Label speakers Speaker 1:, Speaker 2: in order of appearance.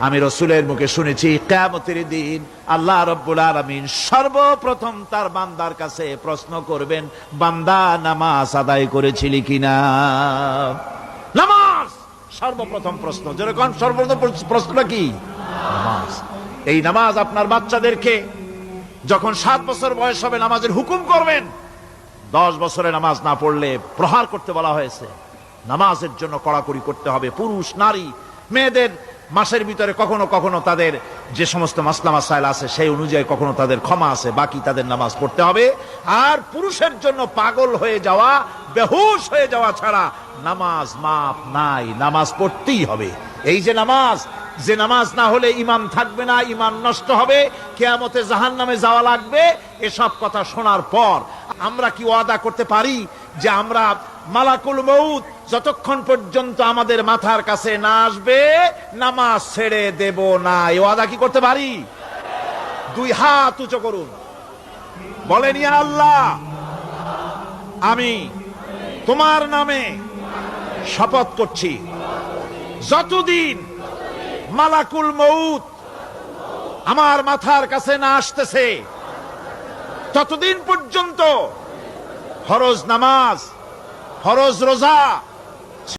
Speaker 1: আমি রসুলের মুখে শুনেছি কেমতের দিন আল্লাহ রব্বুল আলমিন সর্বপ্রথম তার বান্দার কাছে প্রশ্ন করবেন, বান্দা নামাজ আদায় করেছিলি কিনা? নামাজ! সর্বপ্রথম প্রশ্ন। যেরকম সর্বপ্রথম কি? নামাজ। এই নামাজ আপনার বাচ্চাদেরকে যখন সাত বছর বয়স হবে নামাজের হুকুম করবেন, দশ বছরে নামাজ না পড়লে প্রহার করতে বলা হয়েছে। নামাজের জন্য কড়াকড়ি করতে হবে। পুরুষ, নারী মেয়েদের মাসের ভিতরে কখনো কখনো তাদের যে সমস্ত মাসলা মাসাইল আছে, সেই অনুযায়ী কখনো তাদের ক্ষমা আছে, বাকি তাদের নামাজ পড়তে হবে। আর পুরুষের জন্য পাগল হয়ে যাওয়া, বেহুশ হয়ে যাওয়া ছাড়া নামাজ মাপ নাই, নামাজ পড়তেই হবে। এই যে নামাজ যে নামাজ না হলে ইমান থাকবে না, ইমান নষ্ট হবে, কেয়ামতে জাহান নামে যাওয়া লাগবে, এসব কথা শোনার পর আমরা কি ওয়াদা করতে পারি যে আমরা মালাকুল মৌত যতক্ষণ পর্যন্ত আমাদের মাথার কাছে না আসবে, নামাজ ছেড়ে দেব না এ ওয়াদা কি করতে পারি? দুই হাত উঁচু করুন। বলেন, ইয়া আল্লাহ, আমি তোমার নামে শপথ করছি। যতদিন মালাকুল মৌত আমার মাথার কাছে না আসতেছে, ততদিন পর্যন্ত ফরজ নামাজ ফরজ রোজা